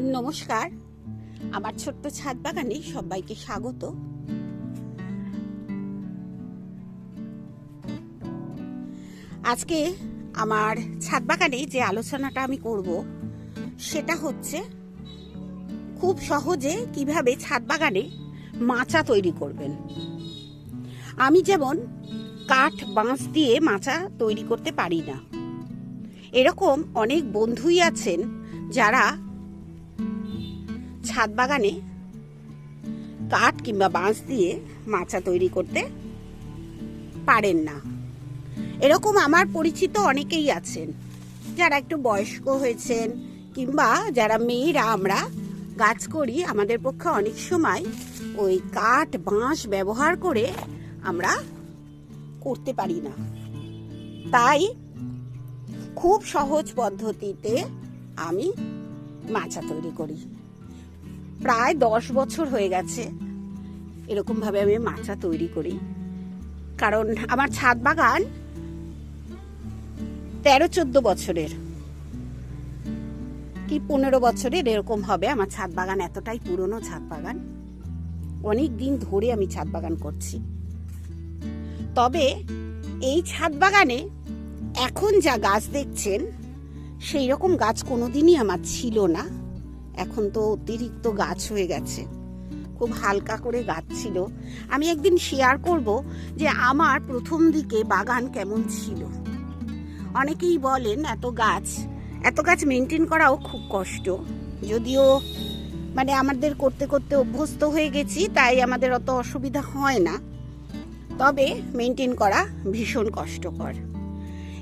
নমস্কার। আমার ছোট্ট ছাদ বাগানে সবাইকে স্বাগত। আজকে আমার ছাদ বাগানে যে আলোচনাটা আমি করব, সেটা হচ্ছে খুব সহজে কীভাবে ছাদ বাগানে মাচা তৈরি করবেন। আমি যেমন কাঠ, বাঁশ দিয়ে মাচা তৈরি করতে পারি না। এরকম অনেক বন্ধুই আছেন যারা ছাদ বাগানে কাঠ কিংবা বাঁশ দিয়ে মাচা তৈরি করতে পারেন না। এরকম আমার পরিচিত অনেকেই আছেন। যারা একটু বয়স্ক হয়েছেন কিংবা যারা মেয়েরা, আমরা গাছ করি, আমাদের পক্ষে অনেক সময় ওই কাঠ, বাঁশ ব্যবহার করে আমরা করতে পারি না। তাই খুব সহজ পদ্ধতিতে আমি মাচা তৈরি করি। প্রায় দশ বছর হয়ে গেছে। এরকমভাবে আমি মাচা তৈরি করি। কারণ আমার ছাদ বাগান তেরো চোদ্দ বছরের। কি পনেরো বছরের এরকম হবে আমার ছাদ বাগান, এতটাই পুরনো ছাদ বাগান। অনেক দিন ধরে আমি ছাদ বাগান করছি। তবে এই ছাদ বাগানে এখন যা গাছ দেখছেন, সেই রকম গাছ কোনোদিনই আমার ছিল না। এখন তো অতিরিক্ত গাছ হয়ে গেছে। খুব হালকা করে গাছ ছিল। আমি একদিন শেয়ার করব যে আমার প্রথম দিকে বাগান কেমন ছিল। অনেকেই বলেন, এত গাছ এত গাছ মেনটেন করাও খুব কষ্ট। যদিও মানে আমাদের করতে করতে অভ্যস্ত হয়ে গেছি, তাই আমাদের অত অসুবিধা হয় না। তবে মেনটেন করা ভীষণ কষ্টকর।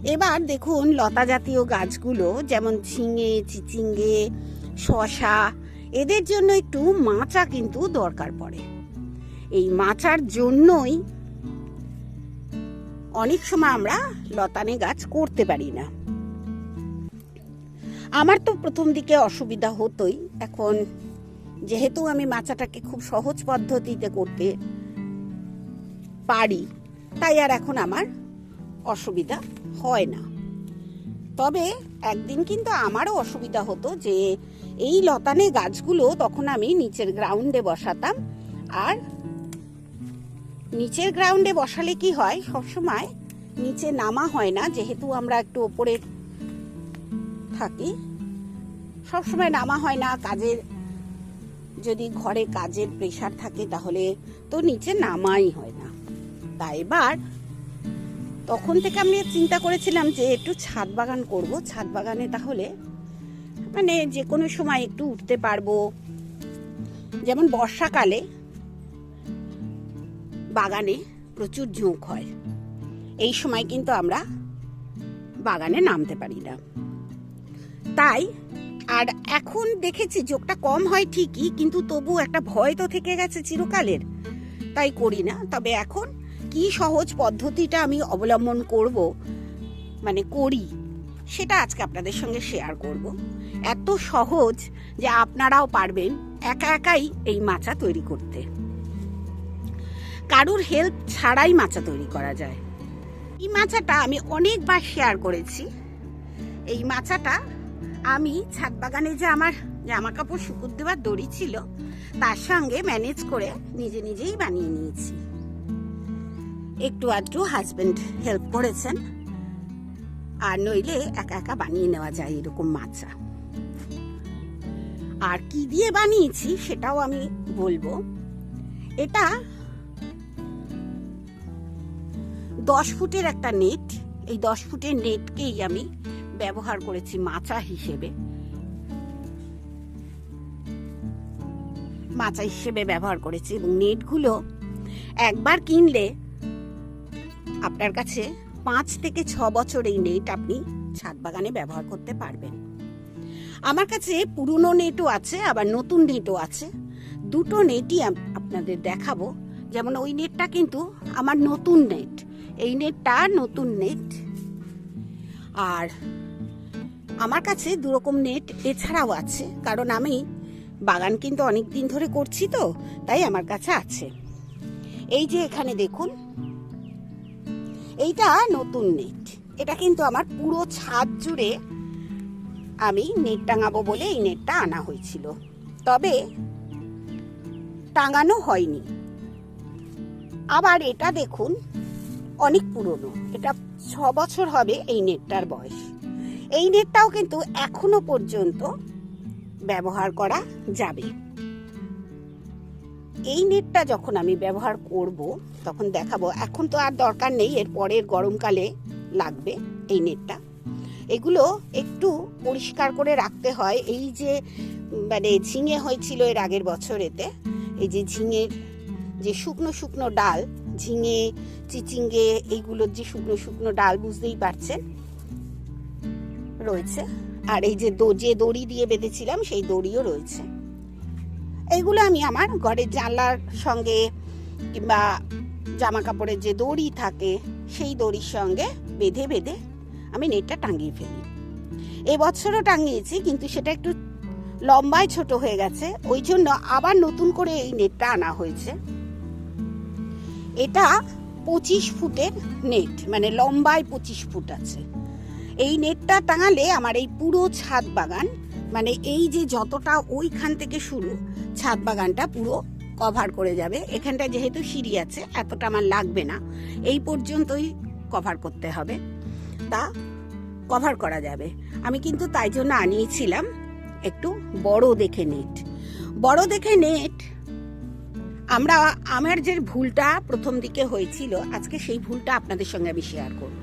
এবার দেখুন লতা জাতীয় গাছগুলো, যেমন ঝিঙে, চিচিঙ্গে শশা, এদের জন্য একটু মাচা কিন্তু দরকার পড়ে। এই মাচার জন্যই অনেক সময় আমরা লতানে গাছ করতে পারি না। আমার তো প্রথম দিকে অসুবিধা হতোই। এখন যেহেতু আমি মাচাটাকে খুব সহজ পদ্ধতিতে করতে পারি, তাই আর এখন আমার অসুবিধা হয় না। তবে একদিন কিন্তু আমারও অসুবিধা হতো যে এই লতানে গাছগুলো তখন আমি নিচের গ্রাউন্ডে বসাতাম। আর নিচের গ্রাউন্ডে বসালে কি হয়? সবসময় নিচে নামা হয় না, যেহেতু আমরা একটু ওপরে থাকি। সবসময় নামা হয় না, কাজের যদি ঘরে কাজের প্রেশার থাকে তাহলে তো নিচে নামাই হয় না। তাই এবার তখন থেকে আমি চিন্তা করেছিলাম যে একটু ছাদ বাগান করব। ছাদ বাগানে তাহলে মানে যে কোনো সময় একটু উঠতে পারব। যেমন বর্ষাকালে বাগানে প্রচুর ঝোঁক হয়। এই সময় কিন্তু আমরা বাগানে নামতে পারি না। তাই আর এখন দেখেছি যোগটা কম হয় ঠিকই, কিন্তু তবু একটা ভয় তো থেকে গেছে চিরকালের। তাই করি না। তবে এখন কি সহজ পদ্ধতিটা আমি অবলম্বন করব মানে করি। সেটা আজকে আপনাদের সঙ্গে শেয়ার করব। এত সহজ যে আপনারাও পারবেন একা একাই এই মাচা তৈরি করতে। কারুর হেল্প ছাড়াই মাচা তৈরি করা যায়। এই মাচাটা আমি অনেকবার শেয়ার করেছি। এই মাচাটা আমি ছাদ বাগানে যে আমার জামা কাপড় শুকুর দেওয়ার দড়ি ছিল, তার সঙ্গে ম্যানেজ করে নিজে নিজেই বানিয়ে নিয়েছি। একটু আধটু হাজবেন্ড হেল্প করেছেন। আর নইলে একা একা বানিয়ে নেওয়া যায় এরকম মাচা। আর কি দিয়ে বানিয়েছি সেটাও আমি বলব। এটা দশ ফুটের একটা নেট। এই দশ ফুটের নেটকেই আমি ব্যবহার করেছি মাচা হিসেবে। মাচা হিসেবে ব্যবহার করেছি এবং নেটগুলো একবার কিনলে আপনার কাছে পাঁচ থেকে ছ বছর এই নেট আপনি ছাদ বাগানে ব্যবহার করতে পারবেন। আমার কাছে পুরনো নেটও আছে, আবার নতুন নেটও আছে। দুটো নেটই আপনাদের দেখাবো। যেমন ওই নেটটা কিন্তু আমার নতুন নেট। এই নেটটা নতুন নেট। আর আমার কাছে দুরকম নেট এছাড়াও আছে, কারণ আমি বাগান কিন্তু অনেক দিন ধরে করছি তো, তাই আমার কাছে আছে। এই যে এখানে দেখুন এইটা নতুন নেট। এটা কিন্তু আমার পুরো ছাদ জুড়ে আমি নেট টাঙাবো বলে এই নেটটা আনা হয়েছিল। তবে টাঙানো হয়নি। আবার এটা দেখুন, অনেক পুরনো। এটা ছ বছর হবে এই নেটটার বয়স। এই নেটটাও কিন্তু এখনও পর্যন্ত ব্যবহার করা যাবে। এই নেটটা যখন আমি ব্যবহার করব, তখন দেখাবো। এখন তো আর দরকার নেই, এর পরের গরমকালে লাগবে এই নেটটা। এগুলো একটু পরিষ্কার করে রাখতে হয়। এই যে মানে ঝিঙে হয়েছিল এর আগের বছরেতে, এই যে ঝিঙের যে শুকনো শুকনো ডাল, ঝিঙে, চিচিঙ্গে, এইগুলোর যে শুকনো শুকনো ডাল, বুঝতেই পারছেন? রয়েছে। আর এই যে যে দড়ি দিয়ে বেঁধেছিলাম, সেই দড়িও রয়েছে। এইগুলো আমি আমার ঘরের জানলার সঙ্গে কিংবা জামা কাপড়ের যে দড়ি থাকে, সেই দড়ির সঙ্গে বেঁধে বেঁধে আমি নেটটা টাঙিয়ে ফেলি। এবছরও টাঙিয়েছি, কিন্তু সেটা একটু লম্বায় ছোট হয়ে গেছে। ওই জন্য আবার নতুন করে এই নেটটা আনা হয়েছে। এটা পঁচিশ ফুটের নেট মানে লম্বায় পঁচিশ ফুট আছে। এই নেটটা টাঙালে আমার এই পুরো ছাদ বাগান মানে এই যে যতটা ওইখান থেকে শুরু ছাদ বাগানটা পুরো কভার করে যাবে। এখানটা যেহেতু সিঁড়ি আছে, এতটা আমার লাগবে না। এই পর্যন্তই কভার করতে হবে। তা কভার করা যাবে। আমি কিন্তু তাই জন্য আনিয়েছিলাম একটু বড় দেখে নেট। বড় দেখে নেট, আমরা আমার যে ভুলটা প্রথম দিকে হয়েছিল, আজকে সেই ভুলটা আপনাদের সঙ্গে আমি শেয়ার করব।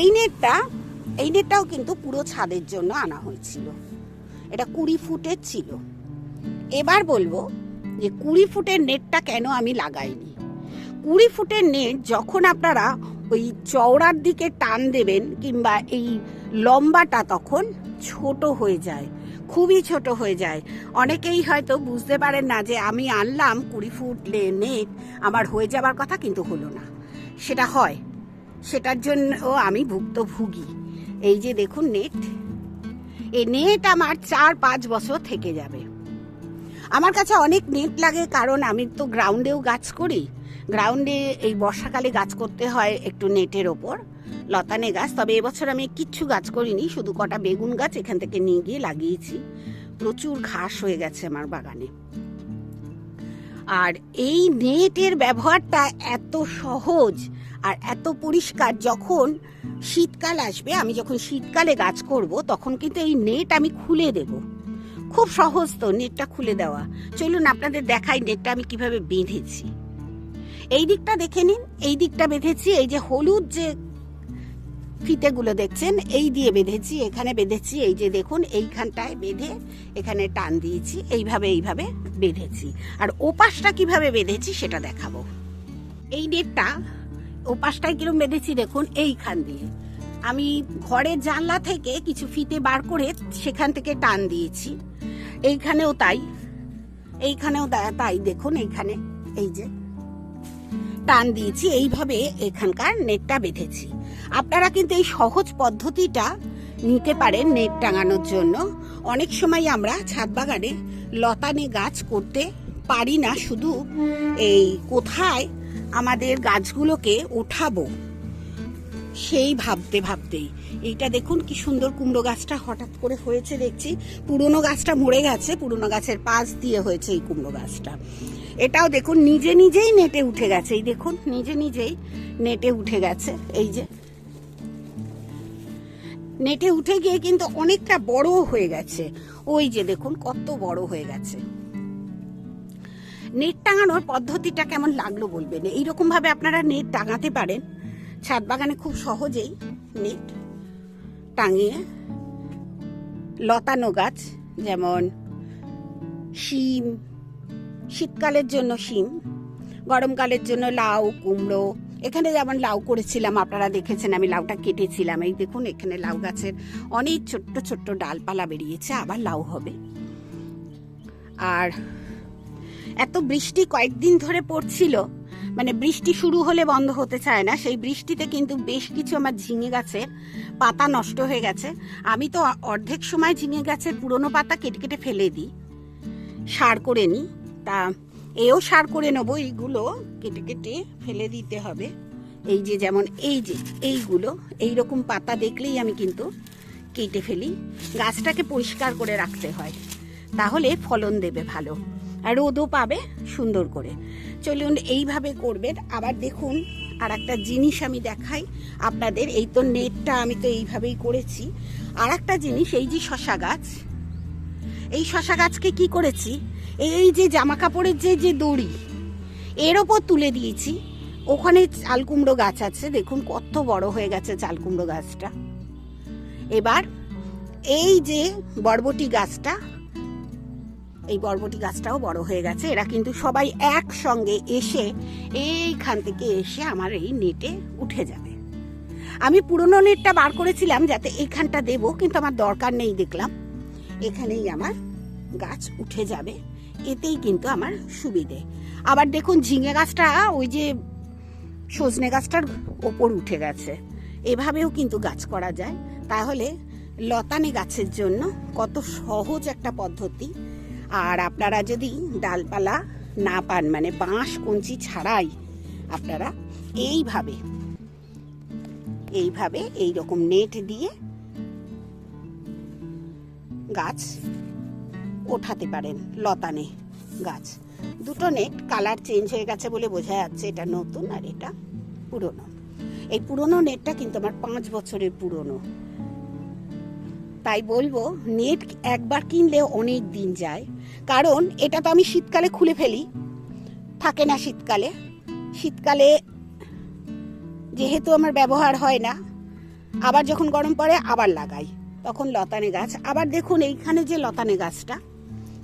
এই নেটটা, এই নেটটাও কিন্তু পুরো ছাদের জন্য আনা হয়েছিল। এটা কুড়ি ফুটের ছিল। এবার বলব যে কুড়ি ফুটের নেটটা কেন আমি লাগাইনি? কুড়ি ফুটের নেট যখন আপনারা ওই চওড়ার দিকে টান দেবেন কিংবা এই লম্বাটা তখন ছোট হয়ে যায়, খুবই ছোট হয়ে যায়। অনেকেই হয়তো বুঝতে পারেন না যে আমি আনলাম কুড়ি ফুট নেট, আমার হয়ে যাবার কথা কিন্তু হলো না। সেটা হয়। সেটার জন্য আমি ভুক্তভোগী। এই যে দেখুন নেট, এই নেট আমার চার পাঁচ বছর থেকে যাবে। আমার কাছে অনেক নেট লাগে, কারণ আমি তো গ্রাউন্ডেও গাছ করি। গ্রাউন্ডে এই বর্ষাকালে গাছ করতে হয় একটু নেটের ওপর, লতানে গাছ। তবে এবছর আমি কিচ্ছু গাছ করিনি, শুধু কটা বেগুন গাছ এখান থেকে নিয়ে গিয়ে লাগিয়েছি। প্রচুর ঘাস হয়ে গেছে আমার বাগানে। আর এই নেটের ব্যবহারটা এত সহজ আর এত পরিষ্কার, যখন শীতকাল আসবে, আমি যখন শীতকালে গাছ করব, তখন কিন্তু এই নেট আমি খুলে দেব। খুব সহজ তো নেটটা খুলে দেওয়া। চলুন আপনাদের দেখাই নেটটা আমি কীভাবে বেঁধেছি। এই দিকটা দেখে নিন, এই দিকটা বেঁধেছি, এই যে হলুদ যে ফিতেগুলো দেখছেন, এই দিয়ে বেঁধেছি, এখানে বেঁধেছি, এই যে দেখুন, এইখানটায় বেঁধে এখানে টান দিয়েছি, এইভাবে এইভাবে বেঁধেছি। আর ওপাশটা কীভাবে বেঁধেছি সেটা দেখাবো। এই নেটটা ওপাশটায় কিরম বেঁধেছি দেখুন, এইখান দিয়ে। আমি ঘরের জানলা থেকে কিছু ফিতে বার করে সেখান থেকে টান দিয়েছি। এইখানেও তাই। এইখানেও তাই দেখুন এইখানে, এই যে। টান দিয়েছি, এইভাবে এখানকার নেটটা বেঁধেছি। আপনারা কিন্তু এই সহজ পদ্ধতিটা নিতে পারেন নেট টাঙানোর জন্য। অনেক সময় আমরা ছাদ বাগানে লতানে গাছ করতে পারি না, শুধু এই কোথায় আমাদের গাছগুলোকে ওঠাবো, সেই ভাবতে ভাবতেই। এইটা দেখুন, কি সুন্দর কুমড়ো গাছটা হঠাৎ করে হয়েছে, দেখছি। পুরনো গাছটা মরে গেছে, পুরনো গাছের পাশ দিয়ে হয়েছে এই কুমড়ো গাছটা। এটাও দেখুন, নিজে নিজেই নেটে উঠে গেছে। এই দেখুন, নিজে নিজেই নেটে উঠে গেছে। এই যে, নেটে উঠে গিয়ে কিন্তু অনেকটা বড় হয়ে গেছে। ওই যে দেখুন, কত বড় হয়ে গেছে। নেট টাঙানোর পদ্ধতিটা কেমন লাগল বলবেন? এইরকম ভাবে আপনারা নেট টাঙাতে পারেন। ছাদ বাগানে খুব সহজেই নেট টাঙিয়ে লতানো গাছ, যেমন শিম, শীতকালের জন্য শিম, গরমকালের জন্য লাউ, কুমড়ো। এখানে যেমন লাউ করেছিলাম, আপনারা দেখেছেন আমি লাউটা কেটেছিলাম। এই দেখুন, এখানে লাউ গাছের অনেক ছোট্ট ছোট্ট ডালপালা বেরিয়েছে, আবার লাউ হবে। আর এত বৃষ্টি কয়েকদিন ধরে পড়ছিল মানে বৃষ্টি শুরু হলে বন্ধ হতে চায় না, সেই বৃষ্টিতে কিন্তু বেশ কিছু আমার ঝিঙে গাছে পাতা নষ্ট হয়ে গেছে। আমি তো অর্ধেক সময় ঝিঙে গাছের পুরনো পাতা কেটে কেটে ফেলে দিই। সার করে নিই। তা এও সার করে নেব, এইগুলো কেটে কেটে ফেলে দিতে হবে। এই যে যেমন এই যে এইগুলো এই রকম পাতা দেখলেই আমি কিন্তু কেটে ফেলি। গাছটাকে পরিষ্কার করে রাখতে হয়। তাহলে ফলন দেবে ভালো। আর রোদও পাবে সুন্দর করে। চলুন এইভাবে করবেন। আবার দেখুন আর একটা জিনিস আমি দেখাই আপনাদের। এই তো নেটটা আমি তো এইভাবেই করেছি। আর একটা জিনিস, এই যে শশা গাছ। এই শশা গাছকে কি করেছি? এই যে জামা কাপড়ের যে যে দড়ি, এর ওপর তুলে দিয়েছি। ওখানে চাল কুমড়ো গাছ আছে। দেখুন কত বড় হয়ে গেছে চাল কুমড়ো গাছটা। এবার এই যে বরবটি গাছটা এই বরবটি গাছটাও বড় হয়ে গেছে। এরা কিন্তু সবাই একসঙ্গে এসে এইখান থেকে এসে আমার এই নেটে উঠে যাবে। আমি পুরনো নেটটা বার করেছিলাম যাতে এইখানটা দেব, কিন্তু আমার দরকার নেই দেখলাম। এখানেই আমার গাছ উঠে যাবে। এতেই কিন্তু আমার সুবিধে। আবার দেখুন, ঝিঙে গাছটা ওই যে সজনে গাছটার ওপর উঠে গেছে। এভাবেও কিন্তু গাছ করা যায়। তাহলে লতানে গাছের জন্য কত সহজ একটা পদ্ধতি। আর আপনারা যদি ডালপালা না পান মানে বাঁশ, কঞ্চি ছাড়াই, আপনারা এইভাবে এইভাবে এই রকম নেট দিয়ে গাছ ওঠাতে পারেন, লতানে গাছ। দুটো নেট কালার চেঞ্জ হয়ে গেছে বলে বোঝা যাচ্ছে, এটা নতুন আর এটা পুরনো। এই পুরনো নেটটা কিন্তু আমার পাঁচ বছরের পুরনো। তাই বলব, নেট একবার কিনলে অনেক দিন যায়। কারণ এটা তো আমি শীতকালে খুলে ফেলি। থাকে না শীতকালে। শীতকালে যেহেতু আমার ব্যবহার হয় না, আবার যখন গরম পড়ে আবার লাগাই। তখন লতানে গাছ। আবার দেখুন এইখানে যে লতানে গাছটা,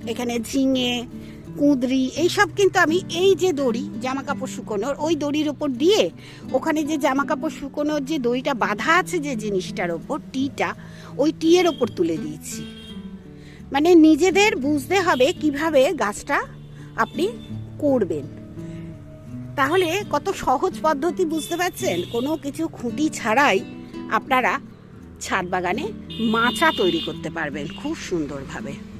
এখানে ঝিঙে কুঁদরি, এইসব কিন্তু আমি এই যে দড়ি জামা কাপড় শুকোনোর, ওই দড়ির ওপর দিয়ে ওখানে যে জামা কাপড় শুকোনোর যে দড়িটা বাঁধা আছে যে জিনিসটার ওপর, টিটা, ওই টিয়ের ওপর তুলে দিয়েছি। মানে নিজেদের বুঝতে হবে কীভাবে গাছটা আপনি করবেন। তাহলে কত সহজ পদ্ধতি বুঝতে পারছেন? কোনো কিছু খুঁটি ছাড়াই আপনারা ছাদ বাগানে মাচা তৈরি করতে পারবেন খুব সুন্দরভাবে।